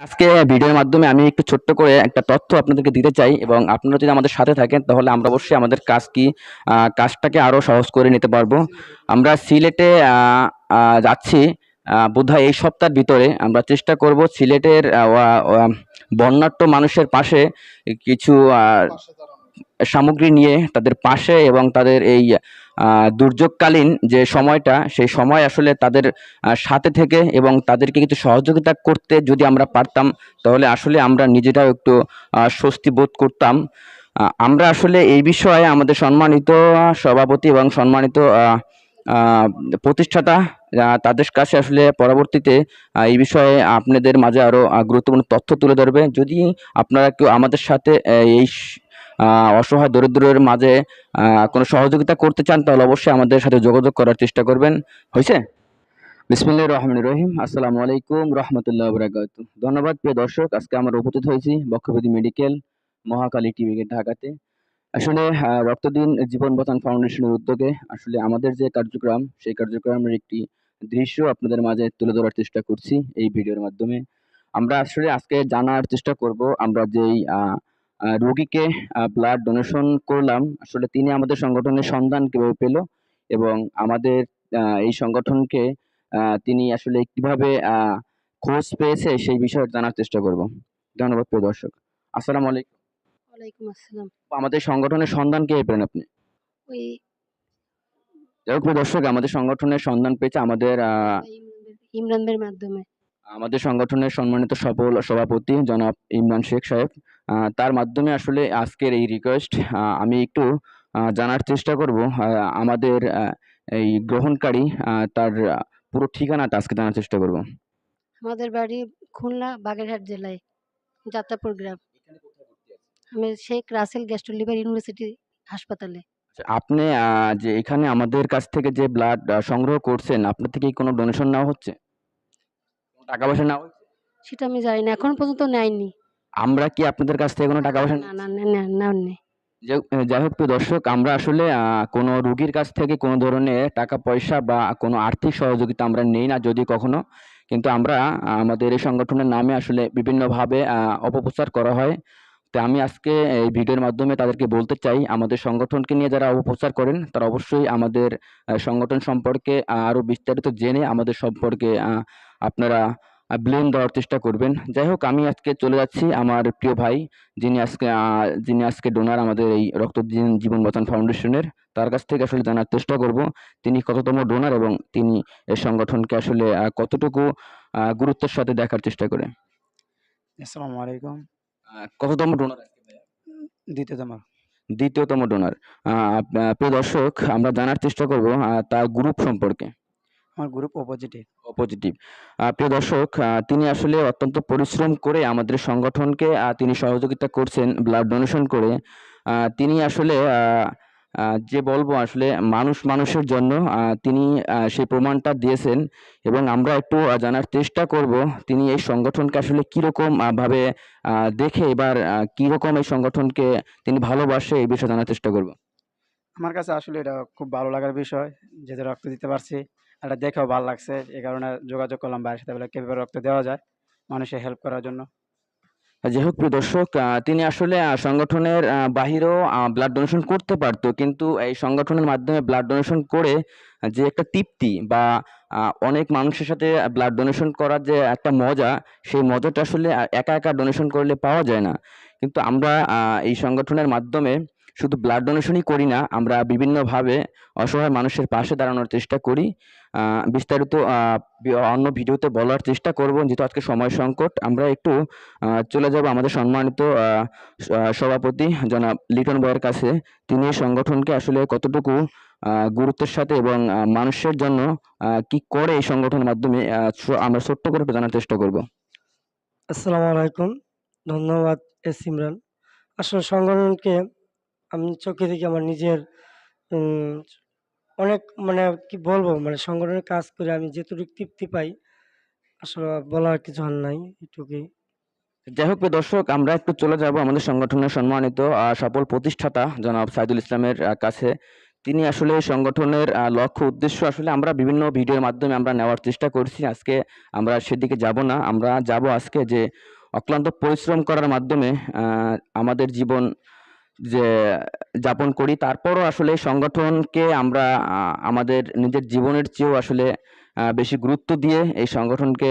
আজকে ভিডিওর মাধ্যমে আমি একটু ছোট্ট করে একটা তথ্য আপনাদেরকে দিতে চাই এবং আপনারা যদি আমাদের সাথে থাকেন, তাহলে আমরা অবশ্যই আমাদের কাজ কি কাজটাকে আরও সহজ করে নিতে পারব। আমরা সিলেটে যাচ্ছি বোধহয় এই সপ্তাহের ভিতরে। আমরা চেষ্টা করব সিলেটের বন্যাট্য মানুষের পাশে কিছু সামগ্রী নিয়ে তাদের পাশে এবং তাদের এই দুর্যোগকালীন যে সময়টা, সেই সময় আসলে তাদের সাথে থেকে এবং তাদেরকে কিছু সহযোগিতা করতে যদি আমরা পারতাম, তাহলে আসলে আমরা নিজেরাও একটু স্বস্তি বোধ করতাম। আমরা আসলে এই বিষয়ে আমাদের সম্মানিত সভাপতি এবং সম্মানিত প্রতিষ্ঠাতা তাদের কাছে আসলে পরবর্তীতে এই বিষয়ে আপনাদের মাঝে আরও গুরুত্বপূর্ণ তথ্য তুলে ধরবে। যদি আপনারা কেউ আমাদের সাথে এই অসহায় দরিদ্রের মাঝে কোনো সহযোগিতা করতে চান, তাহলে অবশ্যই আমাদের সাথে যোগাযোগ করার চেষ্টা করবেন। হয়েছে বিসমিল্লাহির রহমান রহিম। আসসালামু আলাইকুম রহমতুল্লাহ বরাকাতু ধন্যবাদ প্রিয় দর্শক, আজকে আমরা উপস্থিত হয়েছি বক্ষপতি মেডিকেল, মহাকালী টিভি ঢাকাতে। আসলে রক্তদিন জীবন বাঁচান ফাউন্ডেশনের উদ্যোগে আসলে আমাদের যে কার্যক্রম, সেই কার্যক্রমের একটি দৃশ্য আপনাদের মাঝে তুলে ধরার চেষ্টা করছি এই ভিডিওর মাধ্যমে। আমরা আসলে আজকে জানার চেষ্টা করব, আমরা যেই রোগীকে ব্লাড ডোনেশন করলাম। আসলে তিনি আমাদের সংগঠনের সন্ধান কীভাবে পেল এবং আমাদের এই সংগঠনকে তিনি আসলে কীভাবে খোঁজ পেয়েছে সেই বিষয়ে জানার চেষ্টা করব। ধন্যবাদ প্রিয় দর্শক। আসসালামু আলাইকুম। ওয়ালাইকুম আসসালাম। আমাদের সংগঠনের সন্ধান কীভাবে পেলেন আপনি? ওই যাই হোক প্রিয় দর্শক আমাদের সংগঠনের সন্ধান পেয়েছে আমাদের আহ, ইমরান ভাই- ইমরান ভাইয়ের মাধ্যমে। আমাদের সংগঠনের সম্মানিত সফল সভাপতি জনাব ইমরান শেখ সাহেব। তার মাধ্যমে আসলে আজকের এই রিকোয়েস্ট আমি একটু জানার চেষ্টা করব। আমাদের এই গ্রহণকারী তার পুরো ঠিকানাটা আজকে জানার চেষ্টা করব। আমাদের বাড়ি খুলনা বাগেরহাট জেলায় যাত্রাপুর গ্রাম। আমি Sheikh Russel gastro liver university হাসপাতালে। আচ্ছা, আপনি যে এখানে আমাদের কাছ থেকে যে ব্লাড সংগ্রহ করছেন আপনার থেকে কোনো ডোনেশন নেওয়া হচ্ছে? টাকা পয়সা নেওয়া হচ্ছে সেটা আমি জানি না এখন পর্যন্ত নেয়নি। আমরা কি আপনাদের কাছ থেকে কোনো টাকা পয়সা না না না না যাই- যাই হোক প্রিয় দর্শক আমরা আসলে কোনো রুগীর কাছ থেকে কোনো ধরনের টাকা পয়সা বা কোনো আর্থিক সহযোগিতা আমরা নেই না যদি কখনো। কিন্তু আমরা আমাদের এই সংগঠনের নামে আসলে বিভিন্নভাবে অপপ্রচার করা হয়। তো আমি আজকে এই ভিডিওর মাধ্যমে তাদেরকে বলতে চাই আমাদের সংগঠনকে নিয়ে যারা অপপ্রচার করেন তারা অবশ্যই আমাদের সংগঠন সম্পর্কে আরও বিস্তারিত জেনে আমাদের সম্পর্কে আপনারা ব্লেম দেওয়ার চেষ্টা করবেন। যাই হোক আমি আজকে চলে যাচ্ছি আমার প্রিয় ভাই যিনি আজকে যিনি আজকে ডোনার আমাদের এই রক্ত জীবন বাঁচান ফাউন্ডেশনের তার কাছ থেকে আসলে জানার চেষ্টা করব। তিনি কততম ডোনার এবং তিনি এই সংগঠনকে আসলে কতটুকু গুরুত্বের সাথে দেখার চেষ্টা করে। আসসালামু আলাইকুম। কততম ডোনার দ্বিতীয়তম। দ্বিতীয়তম ডোনার প্রিয় দর্শক আমরা জানার চেষ্টা করব তার গ্রুপ সম্পর্কে। আমার গ্রুপ অপোজিটে পজিটিভ প্রিয় দর্শক তিনি আসলে অত্যন্ত পরিশ্রম করে আমাদের সংগঠনকে তিনি সহযোগিতা করছেন ব্লাড ডোনেশন করে। তিনি আসলে যে বলব আসলে মানুষ মানুষের জন্য তিনি সেই প্রমাণটা দিয়েছেন। এবং আমরা একটু জানার চেষ্টা করব, তিনি এই সংগঠনকে আসলে কীরকম ভাবে দেখে এবার কীরকম এই সংগঠনকে তিনি ভালোবাসে, এই বিষয়ে জানার চেষ্টা করব। আমার কাছে আসলে এটা খুব ভালো লাগার বিষয় যেহেতু রক্ত দিতে পারছি। এটা দেখেও ভালো লাগছে। এই কারণে যোগাযোগ করলাম ভাইয়ের সাথে বলে কীভাবে রক্ত দেওয়া যায়, মানুষের হেল্প করার জন্য। যাই হোক, প্রিয় দর্শক তিনি আসলে সংগঠনের বাহিরেও ব্লাড ডোনেশন করতে পারতো। কিন্তু এই সংগঠনের মাধ্যমে ব্লাড ডোনেশন করে যে একটা তৃপ্তি বা অনেক মানুষের সাথে ব্লাড ডোনেশন করার যে একটা মজা, সেই মজাটা আসলে একা একা ডোনেশন করলে পাওয়া যায় না। কিন্তু আমরা এই সংগঠনের মাধ্যমে শুধু ব্লাড ডোনেশনই করি না, আমরা বিভিন্নভাবে অসহায় মানুষের পাশে দাঁড়ানোর চেষ্টা করি। বিস্তারিত অন্য ভিডিওতে বলার চেষ্টা করব, যেহেতু আজকে সময় সংকট, আমরা একটু চলে যাব আমাদের সম্মানিত সভাপতি জনাব লিটন বয়ের কাছে। তিনি এই সংগঠনকে আসলে কতটুকু গুরুত্বের সাথে এবং মানুষের জন্য কি করে এই সংগঠনের মাধ্যমে আমরা ছোট্ট করে জানার চেষ্টা করব। আসসালামু আলাইকুম। ধন্যবাদ, এস ইমরান। আসলে সংগঠনকে আমি চোখে দেখি আমার নিজের অনেক মানে কি বলব মানে সংগঠনের কাজ করে আমি যেটুকু তৃপ্তি পাই, আসলে বলার কিছু আর নাই এটুকুই। যাই হোক দর্শক, আমরা একটু চলে যাব আমাদের সংগঠনের সম্মানিত সফল প্রতিষ্ঠাতা জনাব সাইদুল ইসলামের কাছে। তিনি আসলে সংগঠনের লক্ষ্য উদ্দেশ্য আসলে আমরা বিভিন্ন ভিডিওর মাধ্যমে আমরা নেওয়ার চেষ্টা করছি। আজকে আমরা সেদিকে যাব না, আমরা যাব আজকে যে অক্লান্ত পরিশ্রম করার মাধ্যমে আমাদের জীবন যে যাপন করি, তারপরও আসলে সংগঠনকে আমরা আমাদের নিজের জীবনের চেয়েও আসলে বেশি গুরুত্ব দিয়ে এই সংগঠনকে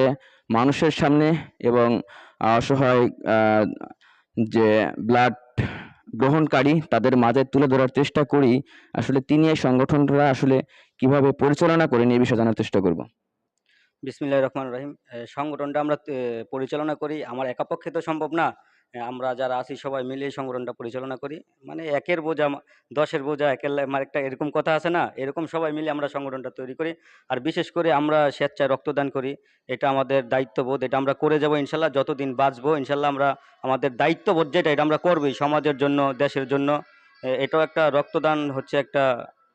মানুষের সামনে এবং অসহায় যে ব্লাড গ্রহণকারী তাদের মাঝে তুলে ধরার চেষ্টা করি, আসলে তিনি এই সংগঠনটা আসলে কীভাবে পরিচালনা করেন এই বিষয়ে জানার চেষ্টা করব। বিসমিল্লাহির রহমানির রহিম। সংগঠনটা আমরা পরিচালনা করি, আমার একা পক্ষে তো সম্ভব না। আমরা যারা আছি সবাই মিলে সংগঠনটা পরিচালনা করি। মানে একের বোঝা দশের বোঝা, একের একটা এরকম কথা আছে না? এরকম সবাই মিলে আমরা সংগঠনটা তৈরি করি। আর বিশেষ করে আমরা স্বেচ্ছায় রক্তদান করি। এটা আমাদের দায়িত্ববোধ, এটা আমরা করে যাব ইনশাল্লাহ। যতদিন বাঁচবো, ইনশাল্লাহ আমরা আমাদের দায়িত্ববোধ যেটা, এটা আমরা করবই সমাজের জন্য, দেশের জন্য। এটাও একটা রক্তদান হচ্ছে একটা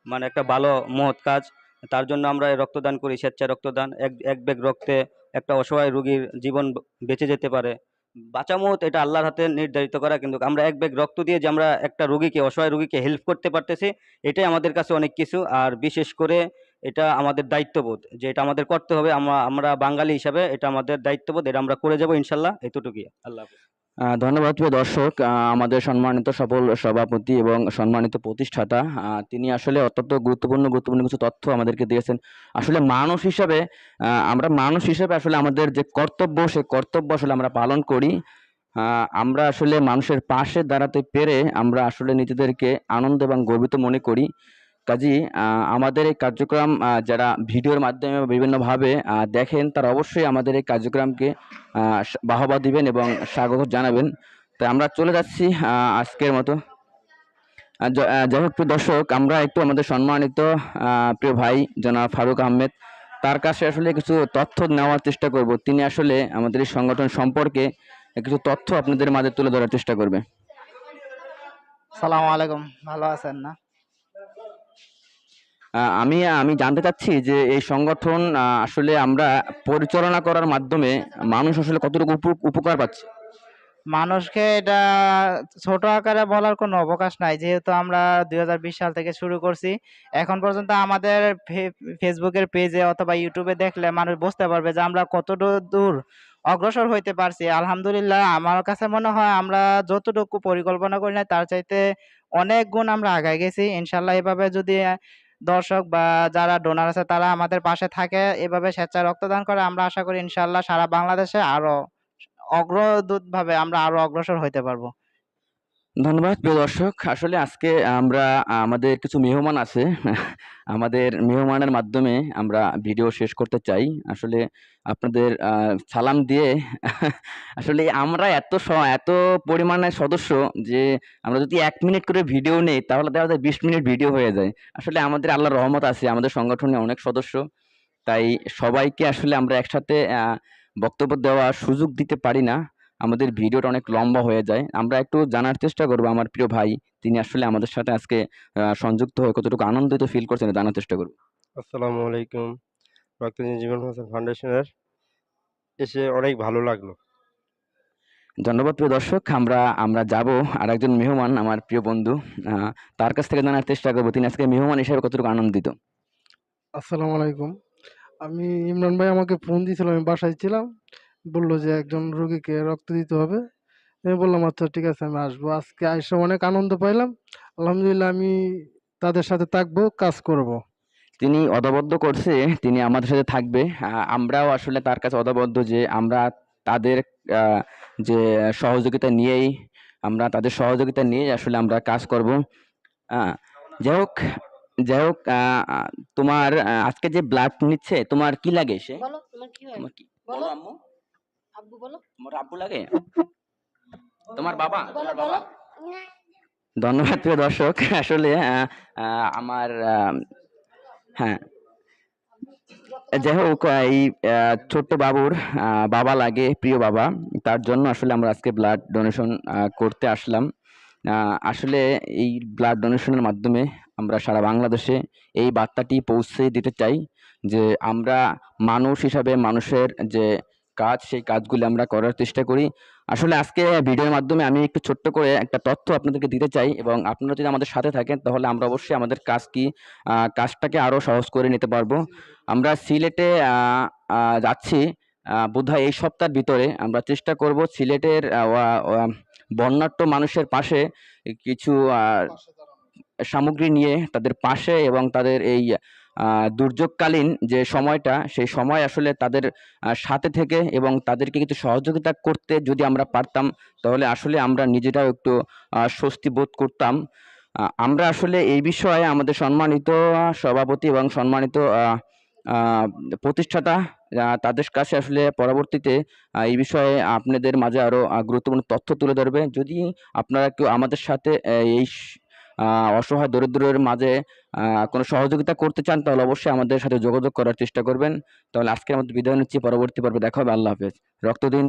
মানে একটা ভালো, মহৎ কাজ। তার জন্য আমরা রক্তদান করি, স্বেচ্ছায় রক্তদান। এক এক ব্যাগ রক্তে একটা অসহায় রোগীর জীবন বেঁচে যেতে পারে। বাঁচা মত এটা আল্লাহর হাতে নির্ধারিত করা। কিন্তু আমরা এক ব্যাগ রক্ত দিয়ে যে আমরা একটা রুগীকে, অসহায় রোগীকে হেল্প করতে পারতেছি, এটাই আমাদের কাছে অনেক কিছু। আর বিশেষ করে এটা আমাদের দায়িত্ববোধ, যে এটা আমাদের করতে হবে। আমরা আমরা বাঙালি হিসাবে এটা আমাদের দায়িত্ববোধ, এটা আমরা করে যাব ইনশাল্লাহ। এতটুকুই। আল্লাহ ধন্যবাদ প্রিয় দর্শক। আমাদের সম্মানিত সফল সভাপতি এবং সম্মানিত প্রতিষ্ঠাতা তিনি আসলে অত্যন্ত গুরুত্বপূর্ণ গুরুত্বপূর্ণ কিছু তথ্য আমাদেরকে দিয়েছেন। আসলে মানুষ হিসাবে আমরা মানুষ হিসাবে আসলে আমাদের যে কর্তব্য সে কর্তব্য আসলে আমরা পালন করি। আমরা আসলে মানুষের পাশে দাঁড়াতে পেরে আমরা আসলে নিজেদেরকে আনন্দ এবং গর্বিত মনে করি। কাজী আমাদের এই কার্যক্রম যারা ভিডিওর মাধ্যমে বিভিন্নভাবে দেখেন, তারা অবশ্যই আমাদের এই কার্যক্রমকে বাহবা দিবেন এবং স্বাগত জানাবেন। তাই আমরা চলে যাচ্ছি আজকের মতো। যাই হোক দর্শক, আমরা একটু আমাদের সম্মানিত প্রিয় ভাই, জনাব ফারুক আহমেদ, তার কাছে আসলে কিছু তথ্য নেওয়ার চেষ্টা করব। তিনি আসলে আমাদের এই সংগঠন সম্পর্কে কিছু তথ্য আপনাদের মাঝে তুলে ধরার চেষ্টা করবে। সালাম আলাইকুম, ভালো আছেন না? আমি আমি জানতে চাচ্ছি যে এই সংগঠন আসলে আমরা পরিচালনা করার মাধ্যমে মানুষ আসলে কতটুকু উপ- উপকার পাচ্ছে? মানুষকে এটা ছোট আকারে বলার কোনো অবকাশ নাই। যেহেতু আমরা দুই হাজার বিশ সাল থেকে শুরু করছি, এখন পর্যন্ত আমাদের ফেসবুকের পেজে অথবা ইউটিউবে দেখলে মানুষ বুঝতে পারবে যে আমরা কতটুকু দূর অগ্রসর হইতে পারছি। আলহামদুলিল্লাহ, আমার কাছে মনে হয় আমরা যতটুকু পরিকল্পনা করি না তার চাইতে অনেক গুণ আমরা আগায় গেছি। ইনশাল্লাহ এভাবে যদি দর্শক বা যারা ডোনার আছে, তারা আমাদের পাশে থাকে। এভাবে স্বেচ্ছায় রক্তদান করে, আমরা আশা করি ইনশাল্লাহ সারা বাংলাদেশে আরও অগ্রদূত ভাবে আমরা আরও অগ্রসর হইতে পারব। ধন্যবাদ প্রিয় দর্শক। আসলে আজকে আমরা, আমাদের কিছু মেহমান আছে। আমাদের মেহমানের মাধ্যমে আমরা ভিডিও শেষ করতে চাই। আসলে আপনাদের সালাম দিয়ে, আসলে আমরা এত এত পরিমাণে সদস্য যে আমরা যদি এক মিনিট করে ভিডিও নেই, তাহলে দেখা যায় বিশ মিনিট ভিডিও হয়ে যায়। আসলে আমাদের আল্লাহর রহমত আছে, আমাদের সংগঠনে অনেক সদস্য। তাই সবাইকে আসলে আমরা একসাথে বক্তব্য দেওয়ার সুযোগ দিতে পারি না। আমাদের ভিডিওটা অনেক লম্বা হয়ে যায়। আমরা একটু জানার চেষ্টা করব আমার প্রিয় ভাই তিনি আসলে আমাদের সাথে আজকে সংযুক্ত হয়ে কতটুকু আনন্দিত ফিল করছেন জানার চেষ্টা করব। আসসালামু আলাইকুম। জীবন হাসান ফাউন্ডেশনের এসে অনেক ভালো লাগল। ধন্যবাদ প্রিয় দর্শক আমরা আমরা যাব আর একজন মেহমান আমার প্রিয় বন্ধু তার কাছ থেকে জানার চেষ্টা করব। তিনি আজকে মেহমান হিসেবে কতটুকু আনন্দিত? আসসালামু আলাইকুম। আমি ইমরান ভাই আমাকে ফোন দিয়েছিল আমি বাসায় ছিলাম। বলল যে একজন রোগীকে রক্ত দিতে হবে। আমি বললাম আচ্ছা ঠিক আছে আমি আসব। আজকে এসে অনেক আনন্দ পাইলাম। আলহামদুলিল্লাহ আমি তাদের সাথে থাকব কাজ করব। তিনি অদাবদ্ধ করছে তিনি আমাদের সাথে থাকবে। আমরাও আসলে তার কাছে অদাবদ্ধ যে আমরা তাদের যে সহযোগিতা নিয়েই আমরা তাদের সহযোগিতা নিয়েই আসলে আমরা কাজ করব। যাই হোক যাই হোক তোমার আজকে যে ব্লাড নিচ্ছে তোমার কি লাগে সে? বলো তোমার কি। বলো আম্মু। আব্বু বলো। তোমার আব্বু লাগে? তোমার বাবা? তোমার বাবা? ধন্যবাদ প্রিয় দর্শক। আসলে আমার হ্যাঁ। যাই হোক এই ছোট্ট বাবুর বাবা লাগে প্রিয় বাবা। তার জন্য আসলে আমরা আজকে ব্লাড ডোনেশন করতে আসলাম। আসলে এই ব্লাড ডোনেশনের মাধ্যমে আমরা সারা বাংলাদেশে এই বার্তাটি পৌঁছে দিতে চাই যে আমরা মানুষ হিসাবে মানুষের যে কাজ, সেই কাজগুলি আমরা করার চেষ্টা করি। আসলে আজকে ভিডিওর মাধ্যমে আমি একটু ছোট্ট করে একটা তথ্য আপনাদেরকে দিতে চাই এবং আপনারা যদি আমাদের সাথে থাকেন তাহলে আমরা অবশ্যই আমাদের কাজ কি কাজটাকে আরও সহজ করে নিতে পারব। আমরা সিলেটে যাচ্ছি বোধহয় এই সপ্তাহের ভিতরে। আমরা চেষ্টা করব সিলেটের বন্যাট্য মানুষের পাশে কিছু সামগ্রী নিয়ে তাদের পাশে এবং তাদের এই দুর্যোগকালীন যে সময়টা সেই সময় আসলে তাদের সাথে থেকে এবং তাদেরকে কিছু সহযোগিতা করতে যদি আমরা পারতাম তাহলে আসলে আমরা নিজেরাও একটু স্বস্তি বোধ করতাম। আমরা আসলে এই বিষয়ে আমাদের সম্মানিত সভাপতি এবং সম্মানিত প্রতিষ্ঠাতা তাদের কাছে আসলে পরবর্তীতে এই বিষয়ে আপনাদের মাঝে আরও আহ, গুরুত্বপূর্ণ তথ্য তুলে ধরবে। যদি আপনারা কেউ আমাদের সাথে এই অসহায় দরিদ্রের মাঝে কোনো সহযোগিতা করতে চান, তাহলে অবশ্যই আমাদের সাথে যোগাযোগ করার চেষ্টা করবেন। তাহলে আজকে আমাদের বিদায় নিচ্ছি, পরবর্তী পর্বে দেখা হবে, আল্লাহ হাফেজ। রক্ত দিন।